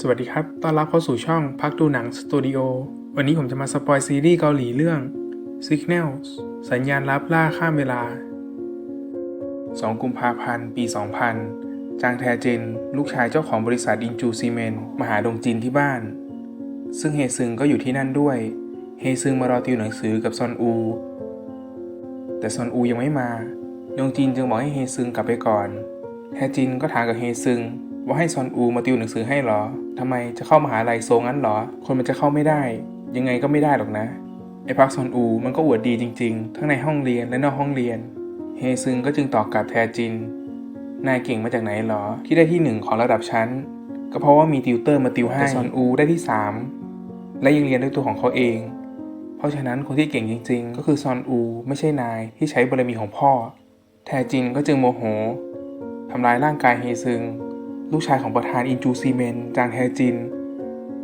สวัสดีครับ ต้อนรับเข้าสู่ช่องพักดูหนังสตูดิโอ วันนี้ผมจะมาสปอยซีรีส์เกาหลีเรื่อง Signals สัญญาณลับล่าข้ามเวลา 2 กุมภาพันธ์ ปี 2000 จางแทเจน ลูกชายเจ้าของบริษัทอินจูซีเมนต์มาหาดงจินที่บ้าน ซึ่งเฮซึงก็อยู่ที่นั่นด้วย เฮซึงมารอติวหนังสือกับซอนอู แต่ซอนอูยังไม่มา ดงจินจึงบอกให้เฮซึงกลับไปก่อน แทจินก็ถามกับเฮซึง ว่าให้ซอนอูมาติวหนังสือให้เหรอทำไมจะเข้ามหาลัยโซงั้นเหรอ คนมันจะเข้าไม่ได้ ยังไงก็ไม่ได้หรอกนะ ไอ้พักซอนอูมันก็อวดดีจริง ๆ ทั้งในห้องเรียนและนอกห้องเรียน เฮซึงก็จึงตอบกลับแทจิน นายเก่งมาจากไหนเหรอ ที่ได้ที่หนึ่งของระดับชั้น ก็เพราะว่ามีติวเตอร์มาติวให้แต่ซอนอูได้ที่สามและยังเรียนด้วยตัวของเขาเอง เพราะฉะนั้นคนที่เก่งจริง ๆ ก็คือซอนอู ไม่ใช่นายที่ใช้บารมีของพ่อ แทจินก็จึงโมโหทำร้ายร่างกายเฮซึง ลูกชายของประธานอินจูซีเมนจางแทจิน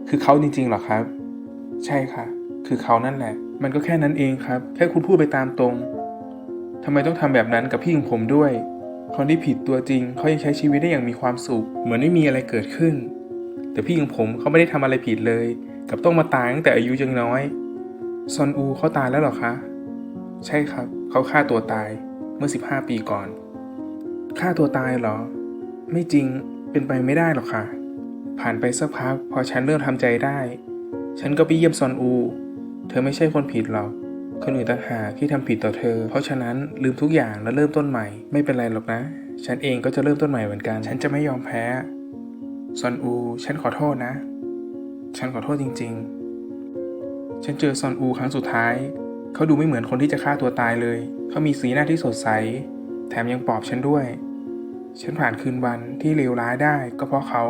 คือเขาจริงๆหรอครับ ใช่ค่ะ คือเขานั่นแหละ มันก็แค่นั้นเองครับ แค่คุณพูดไปตามตรงทำไมต้องทำแบบนั้นกับพี่ของผมด้วย คนที่ผิดตัวจริงเขายังใช้ชีวิตได้อย่างมีความสุข เหมือนไม่มีอะไรเกิดขึ้น แต่พี่ของผมเขาไม่ได้ทำอะไรผิดเลย กับต้องมาตายตั้งแต่อายุยังน้อยซอนอูเขาตายแล้วหรอคะ ใช่ครับ เขาฆ่าตัวตายเมื่อ 15 ปีก่อน ฆ่าตัวตายเหรอ ไม่จริง เป็นไปไม่ได้หรอกค่ะ ผ่านไปสักพักพอฉันเริ่มทำใจได้ ฉันก็ไปเยี่ยมซอนอู เธอไม่ใช่คนผิดหรอก คนอื่นต่างหากที่ทำผิดต่อเธอ เพราะฉะนั้นลืมทุกอย่างแล้วเริ่มต้นใหม่ ไม่เป็นไรหรอกนะ ฉันเองก็จะเริ่มต้นใหม่เหมือนกัน ฉันจะไม่ยอมแพ้ ซอนอู ฉันขอโทษนะ ฉันขอโทษจริง ๆ ฉันเจอซอนอูครั้งสุดท้าย เขาดูไม่เหมือนคนที่จะฆ่าตัวตายเลย เขามีสีหน้าที่สดใส แถมยังปลอบฉันด้วย ฉันผ่านคืนวันที่เลวร้ายได้ก็เพราะเขา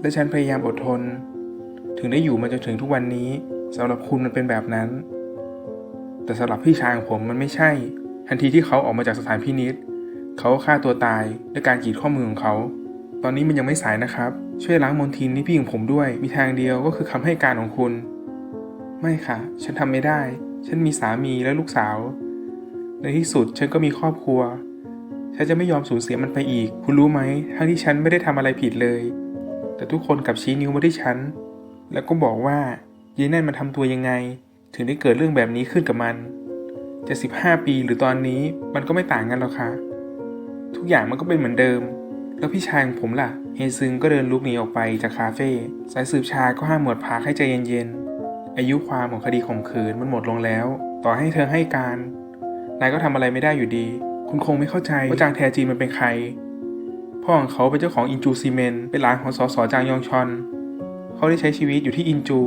และฉันพยายามอดทน ถึงได้อยู่มาจนถึงทุกวันนี้สำหรับคุณมันเป็นแบบนั้น แต่สำหรับพี่ชายของผมมันไม่ใช่ ทันทีที่เขาออกมาจากสถานพินิษเขาก็ฆ่าตัวตายด้วยการกรีดข้อมือของเขา ตอนนี้มันยังไม่สายนะครับ ช่วยล้างมลทินให้พี่ของผมด้วย มีทางเดียวก็คือคำให้การของคุณ ไม่ค่ะ ฉันทำไม่ได้ ฉันมีสามีและลูกสาว ในที่สุดฉันก็มีครอบครัว ฉันจะไม่ยอมสูญเสียมันไปอีก คุณรู้ไหมทั้งที่ฉันไม่ได้ทำอะไรผิดเลย แต่ทุกคนกลับชี้นิ้วมาที่ฉัน แล้วก็บอกว่ายายนั่นมันทำตัวยังไง ถึงได้เกิดเรื่องแบบนี้ขึ้นกับมัน จะสิบห้าปีหรือตอนนี้มันก็ไม่ต่างกันหรอกค่ะ ทุกอย่างมันก็เป็นเหมือนเดิม แล้วพี่ชายของผมล่ะ เฮซึงก็เดินลุกหนีออกไปจากคาเฟ่ สายสืบชาก็ห้ามหมวดพาให้ใจเย็นๆ อายุความของคดีข่มขืนมันหมดลงแล้ว ต่อให้เธอให้การ นายก็ทำอะไรไม่ได้อยู่ดี คุณคงไม่เข้าใจว่าจางแทจีนมันเป็นใคร พ่อของเขาเป็นเจ้าของอินจูซีเมนเป็นหลานของสสจางยองชอน เขาได้ใช้ชีวิตอยู่ที่อินจู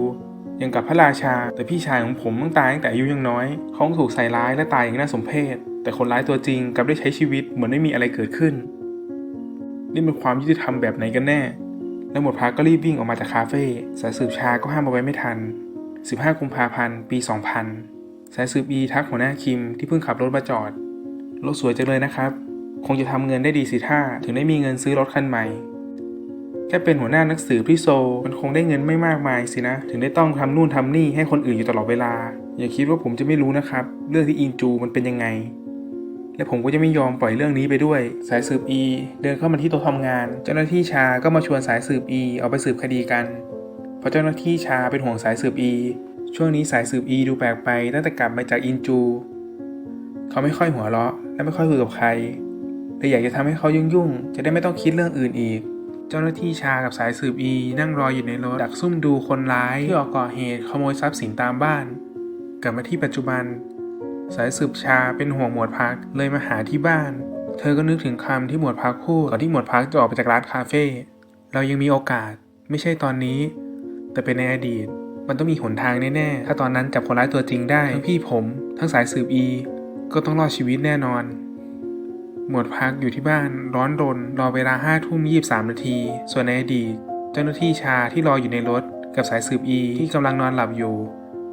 อย่างกับพระราชา แต่พี่ชายของผมต้องตายตั้งแต่อายุยังน้อย เขาถูกใส่ร้ายและตายอย่างน่าสมเพช แต่คนร้ายตัวจริงกลับได้ใช้ชีวิตเหมือนไม่มีอะไรเกิดขึ้น นี่เป็นความยุติธรรมแบบไหนกันแน่ แล้วหมดพาก็รีบวิ่งออกมาจากคาเฟ่ สายสืบชาก็ห้ามเอาไว้ไม่ทัน 15 กุมภาพันธ์ ปี 2000 สายสืบอีทักหัวหน้าคิมที่เพิ่งขับรถมาจอด รถสวยจังเลยนะครับ คงจะทำเงินได้ดีสิท่า ถึงได้มีเงินซื้อรถคันใหม่ แค่เป็นหัวหน้านักสืบที่โซ มันคงได้เงินไม่มากมายสินะ ถึงได้ต้องทำนู่นทำนี่ให้คนอื่นอยู่ตลอดเวลา อย่าคิดว่าผมจะไม่รู้นะครับ เรื่องที่อินจูมันเป็นยังไง และผมก็จะไม่ยอมปล่อยเรื่องนี้ไปด้วย สายสืบอีเดินเข้ามาที่โต๊ะทำงาน เจ้าหน้าที่ชาก็มาชวนสายสืบอีเอาไปสืบคดีกัน เพราะเจ้าหน้าที่ชาเป็นห่วงสายสืบอีช่วงนี้สายสืบอีดูแปลกไปตั้งแต่กลับมาจากอินจู เขาไม่ค่อยหัวเราะ และไม่ค่อยคุยกับใครเลยอยากจะทำให้เขายุ่งๆ จะได้ไม่ต้องคิดเรื่องอื่นอีก เจ้าหน้าที่ชากับสายสืบอีนั่งรออยู่ในรถดักซุ่มดูคนร้ายที่ออกก่อเหตุขโมยทรัพย์สินตามบ้าน กลับมาที่ปัจจุบัน สายสืบชาเป็นห่วงหมวดพักเลยมาหาที่บ้าน เธอก็นึกถึงคำที่หมวดพักพูดก่อนที่หมวดพักจะออกไปจากร้านคาเฟ่เรายังมีโอกาสไม่ใช่ตอนนี้ แต่เป็นในอดีต มันต้องมีหนทางแน่ๆ ถ้าตอนนั้นจับคนร้ายตัวจริงได้ ทั้งพี่ผม ทั้งสายสืบอี ก็ต้องรอดชีวิตแน่นอน หมวดพักอยู่ที่บ้านร้อนรนรอเวลาห้าทุ่มยี่สามนาที ส่วนในอดีตเจ้าหน้าที่ชาที่รออยู่ในรถกับสายสืบอีที่กำลังนอนหลับอยู่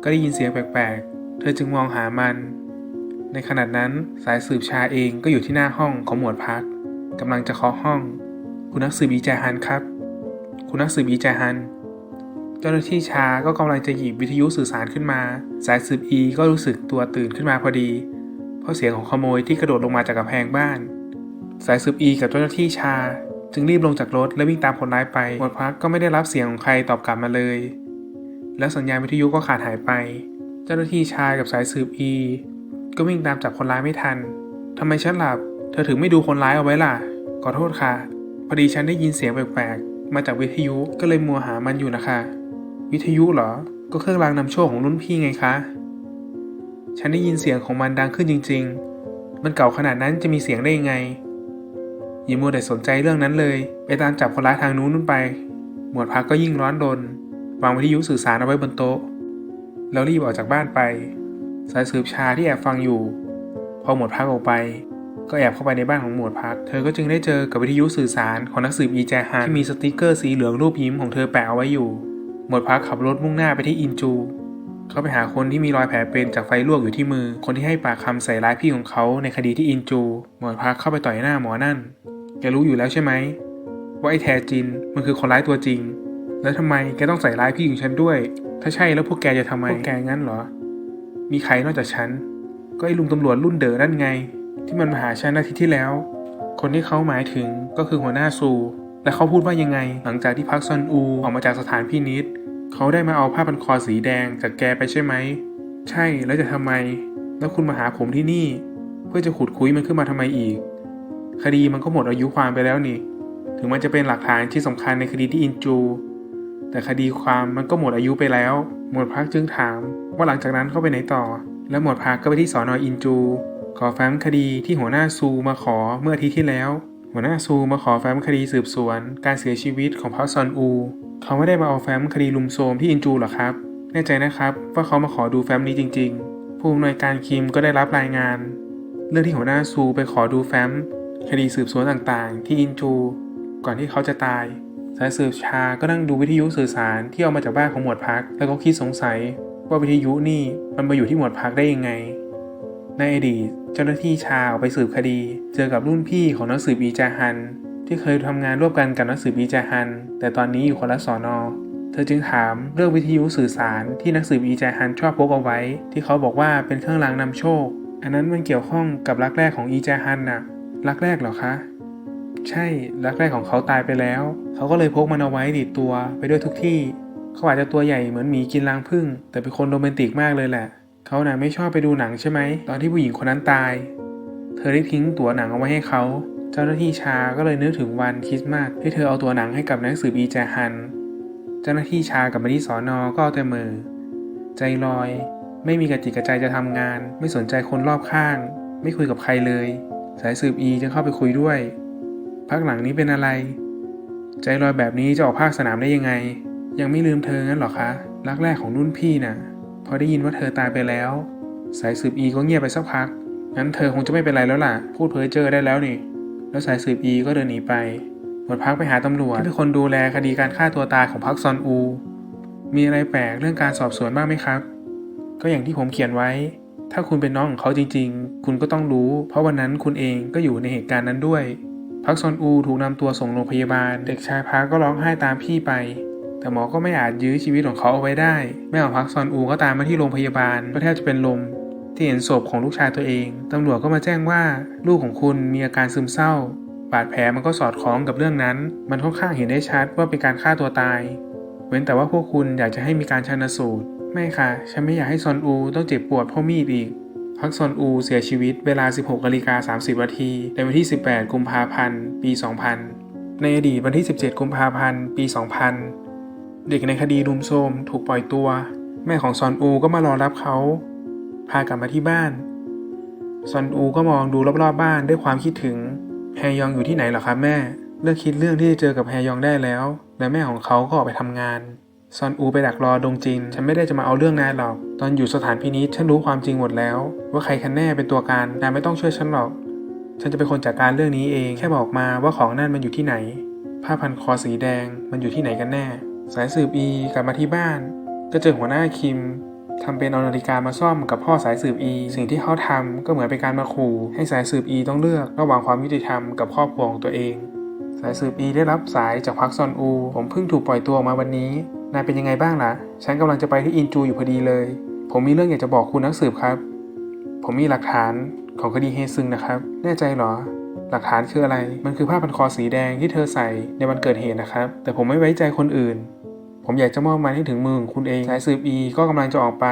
ก็ได้ยินเสียงแปลกๆ เธอจึงมองหามัน ในขณะนั้นสายสืบชาเองก็อยู่ที่หน้าห้องของหมวดพักกำลังจะเคาะห้อง คุณนักสืบอีแจฮันครับ คุณนักสืบอีแจฮันเจ้าหน้าที่ชาก็กำลังจะหยิบวิทยุสื่อสารขึ้นมา สายสืบอีก็รู้สึกตัวตื่นขึ้นมาพอดี เพราะเสียงของขโมยที่กระโดดลงมาจากกำแพงบ้าน สายสืบอีกับเจ้าหน้าที่ชา จึงรีบลงจากรถและวิ่งตามคนร้ายไปหมดพักก็ไม่ได้รับเสียงของใครตอบกลับมาเลย แล้วสัญญาณวิทยุก็ขาดหายไป เจ้าหน้าที่ชายกับสายสืบอีก็วิ่งตามจับคนร้ายไม่ทันทำไมฉันหลับ เธอถึงไม่ดูคนร้ายเอาไว้ล่ะ ขอโทษค่ะ พอดีฉันได้ยินเสียงแปลกๆ มาจากวิทยุก็เลยมัวหามันอยู่นะคะ วิทยุเหรอ ก็เครื่องรางนำโชคของรุ่นพี่ไงคะ ฉันได้ยินเสียงของมันดังขึ้นจริง ๆ มันเก่าขนาดนั้นจะมีเสียงได้ยังไงอย่ามัวแต่สนใจเรื่องนั้นเลย ไปตามจับคนร้ายทางนู้นนู่นไป หมวดพักก็ยิ่งร้อนรนวางวิทยุสื่อสารเอาไว้บนโต๊ะ แล้วรีบออกจากบ้านไป สายสืบชาที่แอบฟังอยู่ พอหมวดพักออกไป ก็แอบเข้าไปในบ้านของหมวดพัก เธอก็จึงได้เจอกับวิทยุสื่อสารของนักสืบอีแจฮันที่มีสติกเกอร์สีเหลืองรูปยิ้มของเธอแปะเอาไว้อยู่ หมวดพักขับรถมุ่งหน้าไปที่อินจู เขาไปหาคนที่มีรอยแผลเป็นจากไฟลวกอยู่ที่มือ คนที่ให้ปากคำใส่ร้ายพี่ของเขาในคดีที่อินจูหมวดพักเข้าไปต่อยหน้าหมอนั่น แกรู้อยู่แล้วใช่ไหมว่าไอ้แทจินมันคือคนร้ายตัวจริง แล้วทำไมแกต้องใส่ร้ายพี่ของฉันด้วย ถ้าใช่แล้วพวกแกจะทำไมพวกแกงั้นเหรอ มีใครนอกจากฉัน ก็ไอ้ลุงตำรวจรุ่นเด๋อนั่นไง ที่มันมาหาฉันอาทิตย์ที่แล้ว คนที่เขาหมายถึงก็คือหัวหน้าซูและเขาพูดว่ายังไง หลังจากที่พักซอนอูออกมาจากสถานพินิษ เขาได้มาเอาผ้าพันคอสีแดงจากแกไปใช่ไหม ใช่แล้วจะทำไม แล้วคุณมาหาผมที่นี่ เพื่อจะขุดคุยมันขึ้นมาทำไมอีก คดีมันก็หมดอายุความไปแล้วนี่ ถึงมันจะเป็นหลักฐานที่สำคัญในคดีที่อินจู แต่คดีความมันก็หมดอายุไปแล้ว หมวดพักจึงถาม ว่าหลังจากนั้นเข้าไปไหนต่อ แล้วหมวดพักก็ไปที่สอนออินจู ขอแฟ้มคดีที่หัวหน้าซูมาขอเมื่ออาทิตย์ที่แล้ว หัวหน้าซูมาขอแฟ้มคดีสืบสวน การเสียชีวิตของพักซอนอู เขาไม่ได้มาเอาแฟ้มคดีลุมโซมที่อินจูหรอครับ แน่ใจนะครับว่าเขามาขอดูแฟ้มนี้จริง ๆ ผู้อำนวยการคิมก็ได้รับรายงาน เรื่องที่หัวหน้าซูไปขอดูแฟ้มคดีสืบสวนต่างๆ ที่อินจู ก่อนที่เขาจะตาย สายสืบชาก็นั่งดูวิทยุสื่อสารที่เอามาจากบ้านของหมวดพัก แล้วก็คิดสงสัยว่าวิทยุนี่มันมาอยู่ที่หมวดพักได้ยังไง ในอดีตเจ้าหน้าที่ชาออกไปสืบคดี เจอกับรุ่นพี่ของนักสืบอีจาฮัน ที่เคยทำงานร่วมกันกับนักสืบอีจาฮัน แต่ตอนนี้อยู่คนละสอนอ เธอจึงถามเรื่องวิทยุสื่อสารที่นักสืบอีจาฮันชอบพกเอาไว้ ที่เขาบอกว่าเป็นเครื่องรางนำโชค อันนั้นมันเกี่ยวข้องกับรักแรกของอีจาฮันน่ะ รักแรกเหรอคะ ใช่ รักแรกของเขาตายไปแล้ว เขาก็เลยพกมันเอาไว้ติดตัวไปด้วยทุกที่ เขาอาจจะตัวใหญ่เหมือนหมีกินรังผึ้งแต่เป็นคนโรแมนติกมากเลยแหละ เขาน่ะไม่ชอบไปดูหนังใช่ไหมตอนที่ผู้หญิงคนนั้นตาย เธอได้ทิ้งตั๋วหนังเอาไว้ให้เขา เจ้าหน้าที่ชาก็เลยนึกถึงวันคริสต์มาสที่เธอเอาตัวหนังให้กับนักสืบอีแจฮัน เจ้าหน้าที่ชากับมาที่สอนอก็เอาแต่มือ ใจลอย ไม่มีกระจิตกระใจจะทำงาน ไม่สนใจคนรอบข้าง ไม่คุยกับใครเลย สายสืบอีจึงเข้าไปคุยด้วย พักหลังนี้เป็นอะไร ใจลอยแบบนี้จะออกภาคสนามได้ยังไง ยังไม่ลืมเธองั้นหรอคะ รักแรกของรุ่นพี่น่ะ พอได้ยินว่าเธอตายไปแล้ว สายสืบอีก็เงียบไปสักพักงั้นเธอคงจะไม่เป็นไรแล้วล่ะ พูดเพ้อเจอได้แล้วนี่ แล้วสายสืบอีก็เดินหนีไปหมดพักไปหาตำรวจที่เป็นคนดูแลคดีการฆ่าตัวตายของพักซอนอู มีอะไรแปลกเรื่องการสอบสวนบ้างไหมครับ ก็อย่างที่ผมเขียนไว้ ถ้าคุณเป็นน้องของเขาจริง ๆ คุณก็ต้องรู้ เพราะวันนั้นคุณเองก็อยู่ในเหตุการณ์นั้นด้วย พักซอนอูถูกนำตัวส่งโรงพยาบาล เด็กชายพักก็ร้องไห้ตามพี่ไป แต่หมอก็ไม่อาจยื้อชีวิตของเขาเอาไว้ได้ แม่ของพักซอนอูก็ตามมาที่โรงพยาบาลก็แทบจะเป็นลม ที่เห็นศพของลูกชายตัวเองตำรวจก็มาแจ้งว่าลูกของคุณมีอาการซึมเศร้า บาดแผลมันก็สอดคล้องกับเรื่องนั้น มันค่อนข้างเห็นได้ชัดว่าเป็นการฆ่าตัวตาย เว้นแต่ว่าพวกคุณอยากจะให้มีการชันสูตร ไม่ค่ะ ฉันไม่อยากให้ซอนอูต้องเจ็บปวดเพราะมีดอีกพักซอนอูเสียชีวิตเวลา 16นาฬิกา30นาทีในวันที่ 18 กุมภาพันธ์ ปี 2000 ในอดีตวันที่ 17 กุมภาพันธ์ ปี 2000 เด็กในคดีรุมโทรมถูกปล่อยตัว แม่ของซอนอูก็มารอรับเขา พากลับมาที่บ้าน ซอนอูก็มองดูรอบๆบ้านด้วยความคิดถึง แฮยองอยู่ที่ไหนหรอครับแม่ เลิกคิดเรื่องที่จะเจอกับแฮยองได้แล้ว และแม่ของเขาก็ออกไปทำงาน ซอนอูไปดักรอดงจิน ฉันไม่ได้จะมาเอาเรื่องนายหรอก ตอนอยู่สถานพินิจฉันรู้ความจริงหมดแล้ว ว่าใครกันแน่เป็นตัวการ นายไม่ต้องช่วยฉันหรอก ฉันจะเป็นคนจัดการเรื่องนี้เอง แค่บอกมาว่าของนั่นมันอยู่ที่ไหน ผ้าพันคอสีแดงมันอยู่ที่ไหนกันแน่ สายสืบอีกลับมาที่บ้าน ก็เจอหัวหน้าคิม ทำเป็นเอานาฬิกามาซ่อมกับพ่อสายสืบอีสิ่งที่เขาทำก็เหมือนเป็นการมาขู่ให้สายสืบอีต้องเลือกระหว่างความยุติธรรมกับครอบครัวของตัวเอง สายสืบอีได้รับสายจากพักซอนอู ผมเพิ่งถูกปล่อยตัวออกมาวันนี้ นายเป็นยังไงบ้างล่ะ ฉันกำลังจะไปที่อินจูอยู่พอดีเลย ผมมีเรื่องอยากจะบอกคุณนักสืบครับ ผมมีหลักฐานของคดีเฮซึงนะครับ แน่ใจเหรอหหลักฐานคืออะไร มันคือผ้าพันคอสีแดงที่เธอใส่ในวันเกิดเหตุนะครับ แต่ผมไม่ไว้ใจคนอื่น ผมอยากจะมอบมันให้ถึงมือของคุณเอง สายสืบอีก็กำลังจะออกไป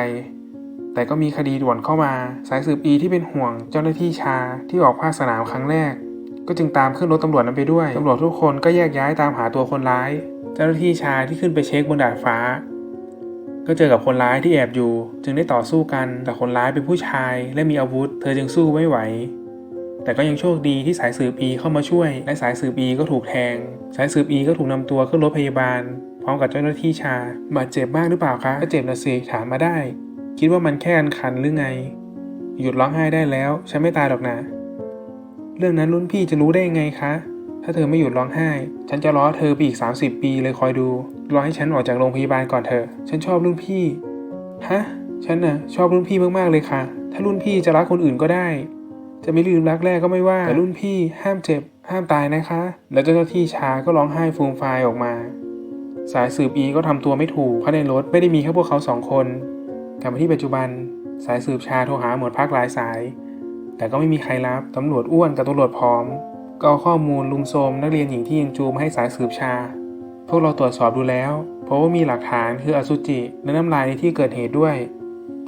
แต่ก็มีคดีด่วนเข้ามา สายสืบอีที่เป็นห่วงเจ้าหน้าที่ชาที่ออกภาคสนามครั้งแรก ก็จึงตามขึ้นรถตำรวจนั้นไปด้วย ตำรวจทุกคนก็แยกย้ายตามหาตัวคนร้าย เจ้าหน้าที่ชาที่ขึ้นไปเช็คบนดาดฟ้า ก็เจอกับคนร้ายที่แอบอยู่ จึงได้ต่อสู้กัน แต่คนร้ายเป็นผู้ชาย และมีอาวุธ เธอจึงสู้ไม่ไหวแต่ก็ยังโชคดีที่สายสืบอีเข้ามาช่วย และสายสืบอีก็ถูกแทง สายสืบอีก็ถูกนำตัวขึ้นรถพยาบาล พร้อมกับเจ้าหน้าที่ชาบาดเจ็บบ้างหรือเปล่าคะก็เจ็บนะสิถามมาได้ คิดว่ามันแค่อันคันหรือไง หยุดร้องไห้ได้แล้ว ฉันไม่ตายหรอกนะ เรื่องนั้นรุ่นพี่จะรู้ได้ยังไงคะ ถ้าเธอไม่หยุดร้องไห้ ฉันจะล้อเธอไปอีก 30 ปีเลยคอยดู รอให้ฉันออกจากโรงพยาบาลก่อนเถอะ ฉันชอบรุ่นพี่ ฮะ ฉันน่ะชอบรุ่นพี่มากๆเลยค่ะ ถ้ารุ่นพี่จะรักคนอื่นก็ได้ จะไม่ลืมรักแรกก็ไม่ว่า แต่รุ่นพี่ห้ามเจ็บ ห้ามตายนะคะ แล้วเจ้าหน้าที่ชาก็ร้องไห้ฟูมฟายออกมา สายสืบอีก็ทำตัวไม่ถูกเพราะในรถไม่ได้มีแค่พวกเขาสองคนกลับมาที่ปัจจุบัน สายสืบชาโทรหาหมวดพักหลายสาย แต่ก็ไม่มีใครรับตำรวจอ้วนกับตำรวจพร้อม ก็เอาข้อมูลลุมโทรมนักเรียนหญิงที่ยังจูมาให้สายสืบชา พวกเราตรวจสอบดูแล้ว เพราะว่ามีหลักฐานคืออสุจิและน้ำลายในที่เกิดเหตุด้วย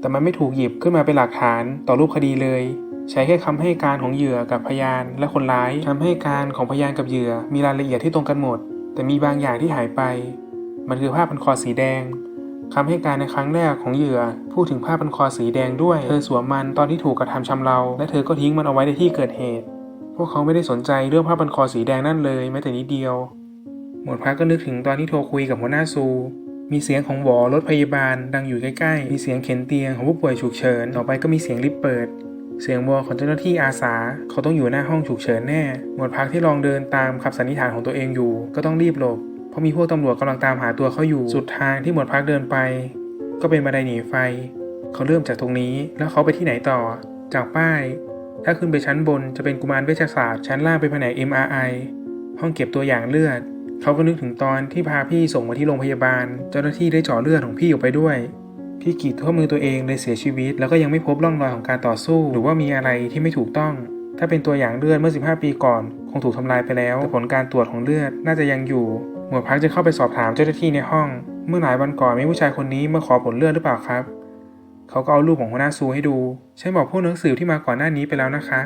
แต่มันไม่ถูกหยิบขึ้นมาเป็นหลักฐานต่อรูปคดีเลยใช้แค่คำให้การของเหยื่อกับพยานและคนร้ายคำให้การของพยานกับเหยื่อมีรายละเอียดที่ตรงกันหมด แต่มีบางอย่างที่หายไป มันคือผ้าพันคอสีแดงคำให้การในครั้งแรกของเหยื่อ พูดถึงผ้าพันคอสีแดงด้วย เธอสวมมันตอนที่ถูกกระทำชำเรา และเธอก็ทิ้งมันเอาไว้ในที่เกิดเหตุ พวกเขาไม่ได้สนใจเรื่องผ้าพันคอสีแดงนั่นเลยแม้แต่นิดเดียว หมวดพักก็นึกถึงตอนที่โทรคุยกับหัวหน้าซู มีเสียงของหวอรถพยาบาล ดังอยู่ใกล้ๆ มีเสียงเข็นเตียงของผู้ป่วยฉุกเฉิน ต่อไปก็มีเสียงลิฟต์เปิด เสียงวอของเจ้าหน้าที่อาสา เขาต้องอยู่หน้าห้องฉุกเฉินแน่ หมวดพักที่ลองเดินตามคำสันนิษฐานของตัวเองอยู่ ก็ต้องรีบหลบ ราะมีพวกตำรวจกำลังตามหาตัวเขาอยู่สุดทางที่หมวดพักเดินไป ก็เป็นบันไดหนีไฟ เขาเริ่มจากตรงนี้แล้วเขาไปที่ไหนต่อ จากป้าย ถ้าขึ้นไปชั้นบนจะเป็นกุมารเวชศาสตร์ชั้นล่างเป็นแผนก MRI ห้องเก็บตัวอย่างเลือด เขาก็นึกถึงตอนที่พาพี่ส่งมาที่โรงพยาบาล เจ้าหน้าที่ได้เจาะเลือดของพี่ออกไปด้วย พี่กีดข้อมือตัวเองเลยเสียชีวิต แล้วก็ยังไม่พบร่องรอยของการต่อสู้ หรือว่ามีอะไรที่ไม่ถูกต้องถ้าเป็นตัวอย่างเลือดเมื่อ 15 ปีก่อน คงถูกทำลายไปแล้วแต่ผลการตรวจของเลือดน่าจะยังอยู่ วดพักจะเข้าไปสอบถามเจ้าหน้าที่ในห้อง เมื่อหลายวันก่อนมีผู้ชายคนนี้มาขอผลเลือดหรือเปล่าครับ เขาก็เอารูปของหัวหน้าซูให้ดู ฉันบอกพวกหนังสือที่มาก่อนหน้านี้ไปแล้วนะคะ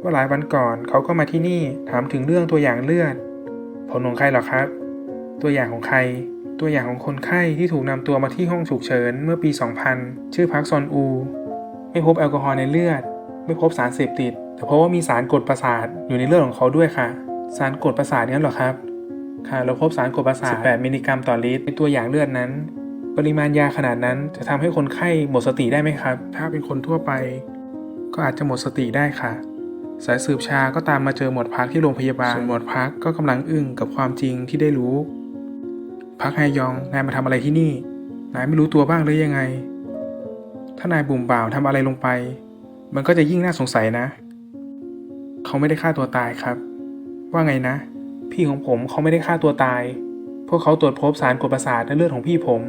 ว่าหลายวันก่อนเขาก็มาที่นี่ถามถึงเรื่องตัวอย่างเลือด ผลของใครหรอครับ ตัวอย่างของใคร ตัวอย่างของคนไข้ที่ถูกนำตัวมาที่ห้องฉุกเฉินเมื่อปี 2000 ชื่อพักซอนอู ไม่พบแอลกอฮอล์ในเลือด ไม่พบสารเสพติด แต่เพราะว่ามีสารกดประสาทอยู่ในเลือดของเขาด้วยค่ะ สารกดประสาทนั้นหรอครับ ค่ะเราพบสารกดประสาท 18 มิลลิกรัมต่อลิตร ในตัวอย่างเลือดนั้น ปริมาณยาขนาดนั้นจะทำให้คนไข้หมดสติได้ไหมครับ ถ้าเป็นคนทั่วไป ก็อาจจะหมดสติได้ค่ะ สายสืบชาก็ตามมาเจอหมวดพักที่โรงพยาบาลส่วนหมวดพักก็กำลังอึ้งกับความจริงที่ได้รู้ พักไฮยองนายมาทำอะไรที่นี่นายไม่รู้ตัวบ้างหรือยังไง ถ้านายบุ่มบ่าวทำอะไรลงไป มันก็จะยิ่งน่าสงสัยนะ เขาไม่ได้ฆ่าตัวตายครับ ว่าไงนะ พี่ของผมเขาไม่ได้ฆ่าตัวตาย พวกเขาตรวจพบสารกดประสาทในเลือดของพี่ผม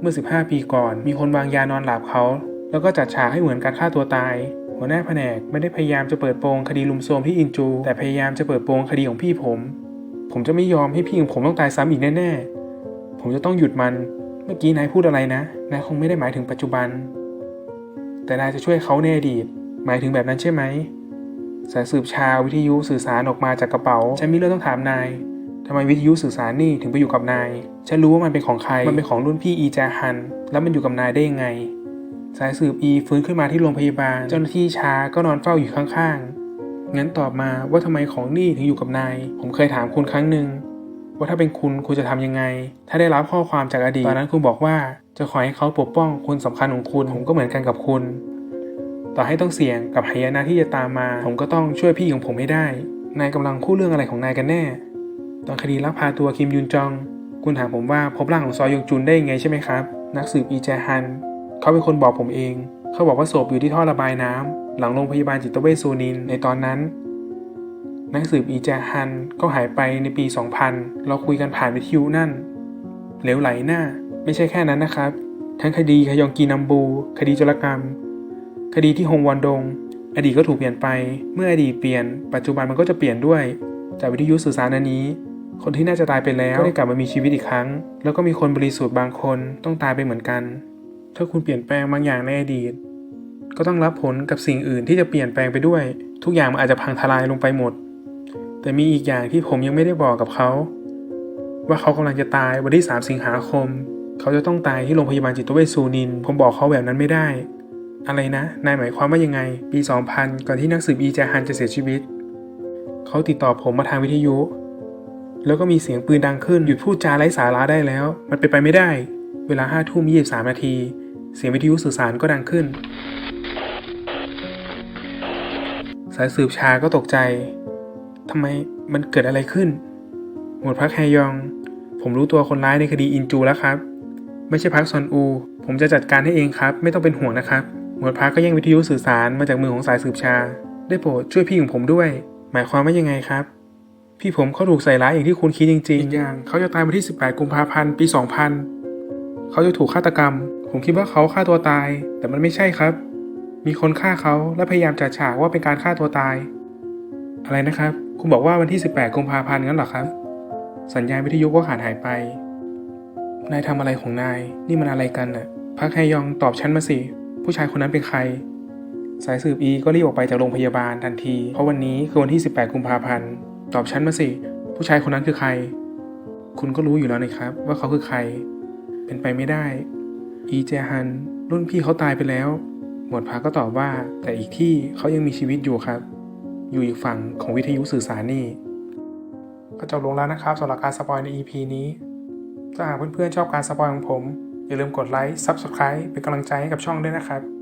เมื่อ 15 ปีก่อน มีคนวางยานอนหลับเขา แล้วก็จัดฉากให้เหมือนการฆ่าตัวตาย หัวหน้าแผนกไม่ได้พยายามจะเปิดโปงคดีลุมโทรมที่อินจู แต่พยายามจะเปิดโปงคดีของพี่ผม ผมจะไม่ยอมให้พี่ของผมต้องตายซ้ำอีกแน่ๆ ผมจะต้องหยุดมัน เมื่อกี้นายพูดอะไรนะ นายคงไม่ได้หมายถึงปัจจุบัน แต่นายจะช่วยเขาในอดีต หมายถึงแบบนั้นใช่ไหม สายสืบชาวิทยุสื่อสารออกมาจากกระเป๋า ฉันมีเรื่องต้องถามนายทำไมวิทยุสื่อสารนี่ถึงไปอยู่กับนาย ฉันรู้ว่ามันเป็นของใคร มันเป็นของรุ่นพี่อีจาฮัน แล้วมันอยู่กับนายได้ยังไง สายสืบอีฟื้นขึ้นมาที่โรงพยาบาล เจ้าหน้าที่ชาก็นอนเฝ้าอยู่ข้างๆ งั้นตอบมาว่าทำไมของนี่ถึงอยู่กับนาย ผมเคยถามคุณครั้งหนึ่งว่าถ้าเป็นคุณคุณจะทำยังไง ถ้าได้รับข้อความจากอดีต ตอนนั้นคุณบอกว่าจะขอให้เขาปกป้องคนสำคัญของคุณ ผมก็เหมือนกันกับคุณ ต่อให้ต้องเสี่ยงกับหายนะที่จะตามมา ผมก็ต้องช่วยพี่ของผมให้ได้ นายกำลังพูดเรื่องอะไรของนายกันแน่ ตอนคดีลักพาตัวคิมยุนจอง คุณถามผมว่าพบร่างของซอยยงจุนได้ยังไงใช่ไหมครับ นักสืบอีแจฮัน เขาเป็นคนบอกผมเอง เขาบอกว่าศพอยู่ที่ท่อระบายน้ำหลังโรงพยาบาลจิตเวชซูนินในตอนนั้น นักสืบอีแจฮันก็หายไปในปี 2000 เราคุยกันผ่านวิทยุนั่นเหลวไหลหน้า ไม่ใช่แค่นั้นนะครับ ทั้งคดีขยองกีนัมบู คดีจรกรรม คดีที่ฮงวอนดง อดีตก็ถูกเปลี่ยนไป เมื่ออดีตเปลี่ยน ปัจจุบันมันก็จะเปลี่ยนด้วย จากวิทยุสื่อสารอันนี้ คนที่น่าจะตายไปแล้วก็ได้กลับมามีชีวิตอีกครั้ง แล้วก็มีคนบริสุทธิ์บางคนต้องตายไปเหมือนกัน ถ้าคุณเปลี่ยนแปลงบางอย่างในอดีต ก็ต้องรับผลกับสิ่งอื่นที่จะเปลี่ยนแปลงไปด้วย ทุกอย่างมันอาจจะพังทลายลงไปหมด แต่มีอีกอย่างที่ผมยังไม่ได้บอกกับเขา ว่าเขากำลังจะตายวันที่ 3 สิงหาคม เขาจะต้องตายที่โรงพยาบาลจิตเวชซูนิน ผมบอกเขาแบบนั้นไม่ได้ อะไรนะ นายหมายความว่ายังไง ปี 2000 ก่อนที่นักสืบอีแจฮันจะเสียชีวิต เขาติดต่อผมมาทางวิทยุ แล้วก็มีเสียงปืนดังขึ้น หยุดพูดจาไร้สาระได้แล้ว มันเป็นไปไม่ได้ เวลาห้าทุ่มยี่สามนาที เสียงวิทยุสื่อสารก็ดังขึ้น สายสืบชาก็ตกใจ ทำไมมันเกิดอะไรขึ้น หมวดพักแฮยอง ผมรู้ตัวคนร้ายในคดีอินจูแล้วครับ ไม่ใช่พักซอนอู ผมจะจัดการให้เองครับ ไม่ต้องเป็นห่วงนะครับ หมวดพักก็แย่งวิทยุสื่อสารมาจากมือของสายสืบชา ได้โปรดช่วยพี่ของผมด้วย หมายความว่ายังไงครับ พี่ผมเขาถูกใส่ร้ายอย่างที่คุณคิดจริงๆอีกอย่างเขาจะตายวันที่ 18 กุมภาพันธ์ปี 2000 เขาจะถูกฆาตกรรม ผมคิดว่าเขาฆ่าตัวตาย แต่มันไม่ใช่ครับ มีคนฆ่าเขาและพยายามจัดฉากว่าเป็นการฆ่าตัวตาย อะไรนะครับ คุณบอกว่าวันที่ 18 กุมภาพันธ์งั้นเหรอครับ สัญญาณวิทยุก็ขาดหายไปนายทำอะไรของนาย นี่มันอะไรกันน่ะ พักแฮยองตอบฉันมาสิ ผู้ชายคนนั้นเป็นใคร สายสืบอีก็รีบออกไปจากโรงพยาบาลทันที เพราะวันนี้คือวันที่ 18 กุมภาพันธ์ ตอบฉันมาสิ ผู้ชายคนนั้นคือใคร คุณก็รู้อยู่แล้วนะครับ ว่าเขาคือใคร เป็นไปไม่ได้ อีเจฮัน รุ่นพี่เขาตายไปแล้ว หมวดพักก็ตอบว่า แต่อีกที่เขายังมีชีวิตอยู่ครับ อยู่อีกฝั่งของวิทยุสื่อสารนี่ ก็จบลงแล้วนะครับสำหรับการสปอยใน EP นี้ถ้าหากเพื่อนๆชอบการสปอยของผม อย่าลืมกดไลค์ Subscribe เป็นกำลังใจให้กับช่องด้วยนะครับ